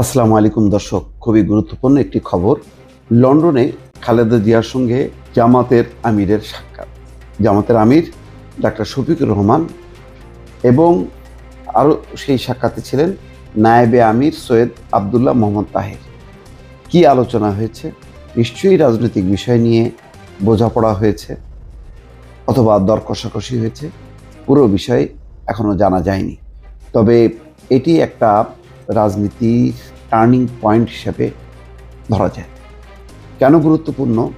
আসসালামু আলাইকুম দর্শক, খুবই গুরুত্বপূর্ণ একটি খবর। লন্ডনে খালেদা জিয়ার সঙ্গে জামাতের আমিরের সাক্ষাৎ। জামাতের আমির ডাক্তার শফিকুর রহমান এবং আরও সেই সাক্ষাতে ছিলেন নায়েবে আমির সৈয়দ আবদুল্লাহ মোহাম্মদ তাহের। কি আলোচনা হয়েছে? নিশ্চয়ই রাজনৈতিক বিষয় নিয়ে বোঝাপড়া হয়েছে অথবা দর কষাকষি হয়েছে, পুরো বিষয় এখনও জানা যায়নি। তবে এটি একটা রাজনীতির টার্নিং পয়েন্ট হিসেবে ধরা যায়। কেন গুরুত্বপূর্ণ?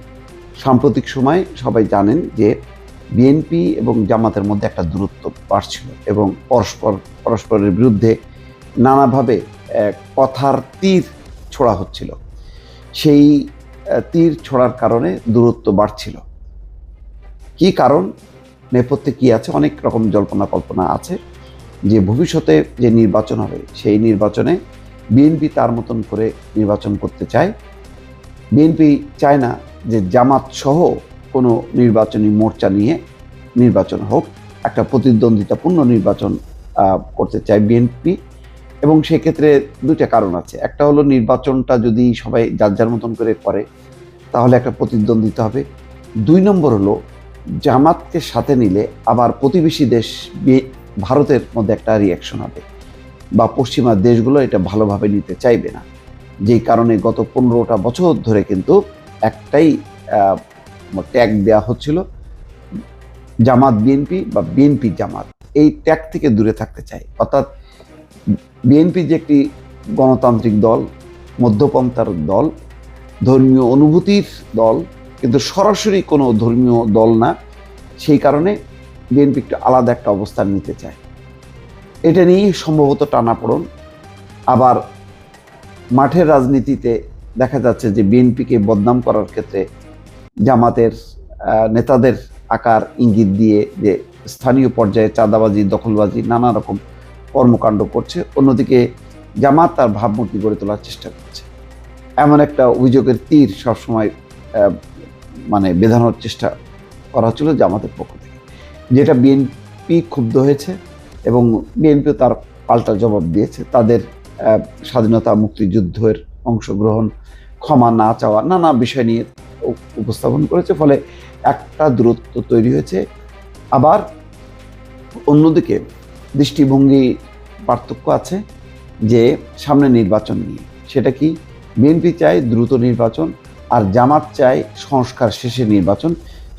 সাম্প্রতিক সময় সবাই জানেন যে বিএনপি এবং জামাতের মধ্যে একটা দূরত্ব বাড়ছিল এবং পরস্পর, পরস্পরের বিরুদ্ধে নানাভাবে কথার তীর ছোড়া হচ্ছিল। সেই তীর ছোড়ার কারণে দূরত্ব বাড়ছিল। কি কারণ? নেপথ্যে কি আছে? অনেক রকম জল্পনা কল্পনা আছে। যে ভবিষ্যতে যে নির্বাচন হবে, সেই নির্বাচনে বিএনপি তার মতন করে নির্বাচন করতে চায়। বিএনপি চায় না যে জামাত সহ কোনো নির্বাচনী মোর্চা নিয়ে নির্বাচন হোক, একটা প্রতিদ্বন্দ্বিতাপূর্ণ নির্বাচন করতে চায় বিএনপি। এবং সেক্ষেত্রে দুইটা কারণ আছে। একটা হলো নির্বাচনটা যদি সবাই যার যার মতন করে করে, তাহলে একটা প্রতিদ্বন্দ্বিতা হবে। দুই নম্বর হলো, জামাতকে সাথে নিলে আবার প্রতিবেশী দেশ ভারতের মধ্যে একটা রিয়াকশন হবে বা পশ্চিমা দেশগুলো এটা ভালোভাবে নিতে চাইবে না। যেই কারণে গত পনেরোটা বছর ধরে কিন্তু একটাই ট্যাগ দেওয়া হচ্ছিল জামাত বিএনপি বা বিএনপি জামাত। এই ট্যাগ থেকে দূরে থাকতে চাই। অর্থাৎ বিএনপি যে একটি গণতান্ত্রিক দল, মধ্যপন্থার দল, ধর্মীয় অনুভূতির দল, কিন্তু সরাসরি কোনো ধর্মীয় দল না, সেই কারণে বিএনপি একটু আলাদা একটা অবস্থান নিতে চায়। এটা নিয়েই সম্ভবত টানাপোড়ন। আবার মাঠের রাজনীতিতে দেখা যাচ্ছে যে বিএনপিকে বদনাম করার ক্ষেত্রে জামাতের নেতাদের আকার ইঙ্গিত দিয়ে যে স্থানীয় পর্যায়ে চাঁদাবাজি, দখলবাজি, নানা রকম কর্মকাণ্ড করছে। অন্যদিকে জামাত তার ভাবমূর্তি গড়ে তোলার চেষ্টা করছে। এমন একটা অভিযোগের তীর সবসময় মানে বেঁধানোর চেষ্টা করা হচ্ছিল জামাতের পক্ষ যেটা বিএনপি ক্ষুব্ধ হয়েছে এবং বিএনপিও তার পাল্টা জবাব দিয়েছে। তাদের স্বাধীনতা মুক্তিযুদ্ধের অংশগ্রহণ, ক্ষমা না চাওয়া নানা বিষয় নিয়ে উপস্থাপন করেছে। ফলে একটা দূরত্ব তৈরি হয়েছে। আবার অন্যদিকে দৃষ্টিভঙ্গি পার্থক্য আছে যে সামনে নির্বাচন নিয়ে। সেটা কি? বিএনপি চায় দ্রুত নির্বাচন আর জামাত চায় সংস্কার শেষে নির্বাচন।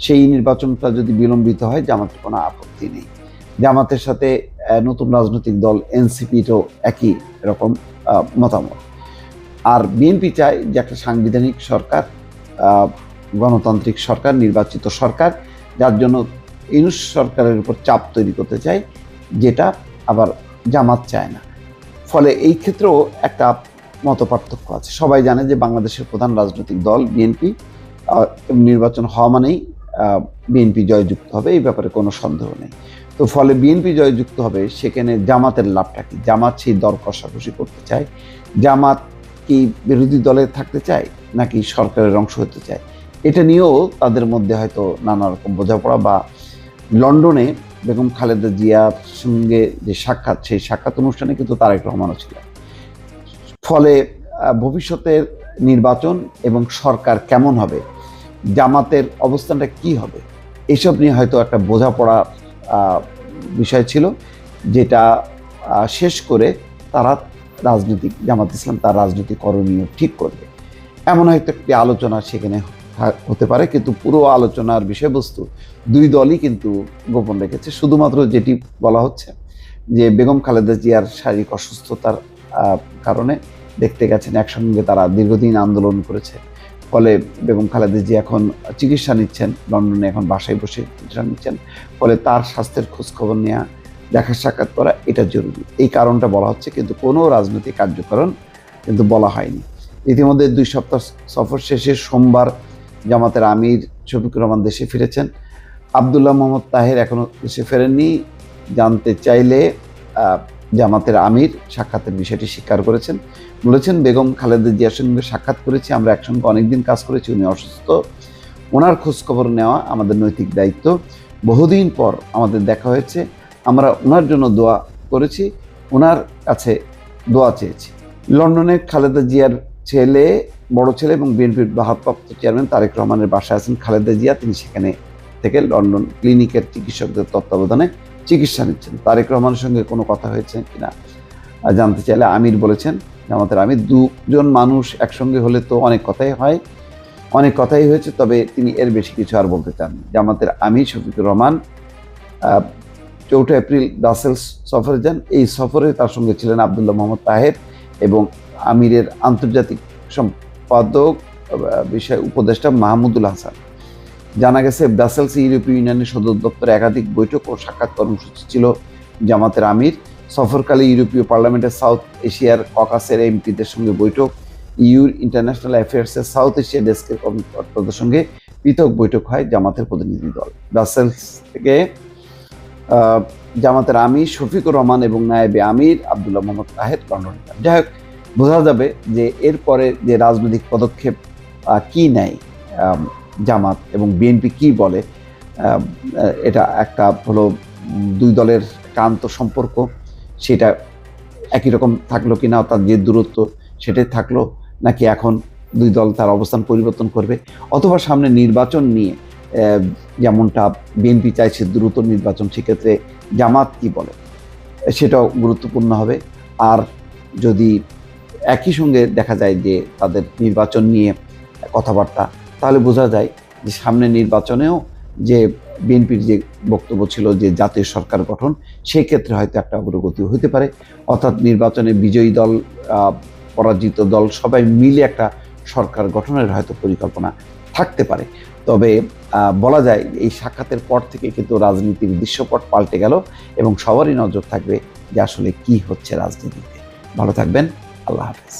সেই নির্বাচনটা যদি বিলম্বিত হয় জামাতের কোনো আপত্তি নেই। জামাতের সাথে নতুন রাজনৈতিক দল, এনসিপিরও একই রকম মতামত। আর বিএনপি চায় যে একটা সাংবিধানিক সরকার গণতান্ত্রিক সরকার, নির্বাচিত সরকার, যার জন্য ইউনুস সরকারের উপর চাপ তৈরি করতে চায়, যেটা আবার জামাত চায় না। ফলে এই ক্ষেত্রেও একটা মত আছে। সবাই জানে যে বাংলাদেশের প্রধান রাজনৈতিক দল বিএনপি নির্বাচন হওয়া মানেই বিএনপি জয়যুক্ত হবে, এই ব্যাপারে কোনো সন্দেহ নেই। তো ফলে বিএনপি জয়যুক্ত হবে, সেখানে জামাতের লাভটা কি? জামাত সেই দর কষাকষি করতে চায়? জামাত কি বিরোধী দলে থাকতে চায়? নাকি সরকারের অংশ হতে চায়? এটা নিয়েও তাদের মধ্যে হয়তো নানা রকম বোঝাপড়া বা লন্ডনে বেগম খালেদা জিয়ার সঙ্গে যে সাক্ষাৎ, সেই সাক্ষাৎ অনুষ্ঠানে কিন্তু তারেক রহমানও ছিলেন। ফলে ভবিষ্যতের নির্বাচন এবং সরকার কেমন হবে জামাতের অবস্থানটা কি হবে? এসব নিয়ে হয়তো একটা বোঝাপড়া বিষয় ছিল, যেটা শেষ করে তারা রাজনৈতিক, জামাত ইসলাম তার রাজনীতি করণীয় ঠিক করবে। এমন হয়তো একটি আলোচনা সেখানে হতে পারে, কিন্তু পুরো আলোচনার বিষয়বস্তু দুই দলই কিন্তু গোপন রেখেছে। শুধুমাত্র যেটি বলা হচ্ছে যে বেগম খালেদা জিয়ার শারীরিক অসুস্থতার কারণে দেখতে গেছেন, একসঙ্গে তারা দীর্ঘদিন আন্দোলন করেছে। ফলে বেগম খালেদা জি এখন চিকিৎসা নিচ্ছেন, লন্ডনে এখন বাসায় বসে চিকিৎসা নিচ্ছেন। ফলে তার স্বাস্থ্যের খোঁজখবর নেওয়া দেখা সাক্ষাৎ করা এটা জরুরি। এই কারণটা বলা হচ্ছে কিন্তু কোনো রাজনৈতিক কার্যকরণ কিন্তু বলা হয়নি। ইতিমধ্যে দুই সপ্তাহ সফর শেষে সোমবার জামাতের আমির শফিকুর রহমান দেশে ফিরেছেন। আবদুল্লাহ মোহাম্মদ তাহের এখনও দেশে ফেরেননি। জানতে চাইলে জামাতের আমির সাক্ষাতের বিষয়টি স্বীকার করেছেন। বলেছেন, বেগম খালেদা জিয়ার সঙ্গে সাক্ষাৎ করেছি, আমরা একসঙ্গে অনেকদিন কাজ করেছি, উনি অসুস্থ। ওনার খোঁজখবর নেওয়া আমাদের নৈতিক দায়িত্ব। বহুদিন পর আমাদের দেখা হয়েছে, আমরা ওনার জন্য দোয়া করেছি, ওনার কাছে দোয়া চেয়েছি। লন্ডনে খালেদা জিয়ার ছেলে, বড় ছেলে এবং বিএনপির ভারপ্রাপ্ত চেয়ারম্যান তারেক রহমানের বাসায় আছেন খালেদা জিয়া। তিনি সেখানে থেকে লন্ডন ক্লিনিকের চিকিৎসকদের তত্ত্বাবধানে চিকিৎসা নিচ্ছেন। তারেক রহমানের সঙ্গে কোনো কথা হয়েছে কিনা জানতে চাইলে আমির বলেছেন, জামাতের আমির, দুজন মানুষ একসঙ্গে হলে তো অনেক কথাই হয়। অনেক কথাই হয়েছে, তবে তিনি এর বেশি কিছু আর বলতে চান জামাতের আমির শফিকুর রহমান চৌঠা এপ্রিল ব্রাসেলস সফরে যান। এই সফরে তার সঙ্গে ছিলেন আবদুল্লাহ মোহাম্মদ তাহের এবং আমিরের আন্তর্জাতিক সম্পাদক বিষয় উপদেষ্টা মাহমুদুল হাসান। জানা গেছে, ব্রাসেলস ইউরোপীয় ইউনিয়নের সদর দপ্তরে একাধিক বৈঠক ও সাক্ষাৎ কর্মসূচি ছিল জামাতের আমির। সফরকালে ইউরোপীয় পার্লামেন্টের সাউথ এশিয়ার ককাসের এমপিদের সঙ্গে বৈঠক। ইউর ইন্টারন্যাশনাল অ্যাফেয়ার্সের সাউথ এশিয়া ডেস্কের কর্মকর্তাদের সঙ্গে পৃথক বৈঠক হয় জামাতের প্রতিনিধি দল। ব্রাসেলস থেকে জামাতের আমির শফিকুর রহমান এবং নায়েবে আমির আবদুল্লাহ মোহাম্মদ তাহের লন্ডনে যান। যাই হোক, বোঝা যাবে যে এরপরে যে রাজনৈতিক পদক্ষেপ কি নেয় জামাত এবং বিএনপি কি বলে এটা একটা হলো দুই দলের একান্ত সম্পর্ক, সেটা একই রকম থাকল কি না তার যে দূরত্ব সেটাই থাকল, নাকি এখন দুই দল তার অবস্থান পরিবর্তন করবে? অথবা সামনে নির্বাচন নিয়ে যেমনটা বিএনপি চাইছে দ্রুত নির্বাচন, সেক্ষেত্রে জামাত কি বলে? সেটাও গুরুত্বপূর্ণ হবে। আর যদি একই সঙ্গে দেখা যায় যে তাদের নির্বাচন নিয়ে কথাবার্তা তাহলে বোঝা যায় যে সামনে নির্বাচনেও যে বিএনপির যে বক্তব্য ছিল যে জাতীয় সরকার গঠন, সেই ক্ষেত্রে হয়তো একটা অগ্রগতি হতে পারে। অর্থাৎ নির্বাচনে বিজয়ী দল পরাজিত দল সবাই মিলে একটা সরকার গঠনের হয়তো পরিকল্পনা থাকতে পারে। তবে বলা যায় এই সাক্ষাতের পর থেকে কিন্তু রাজনীতির দৃশ্যপট পাল্টে গেল এবং সবারই নজর থাকবে যে আসলে কি হচ্ছে রাজনীতিতে। ভালো থাকবেন, আল্লাহ হাফেজ।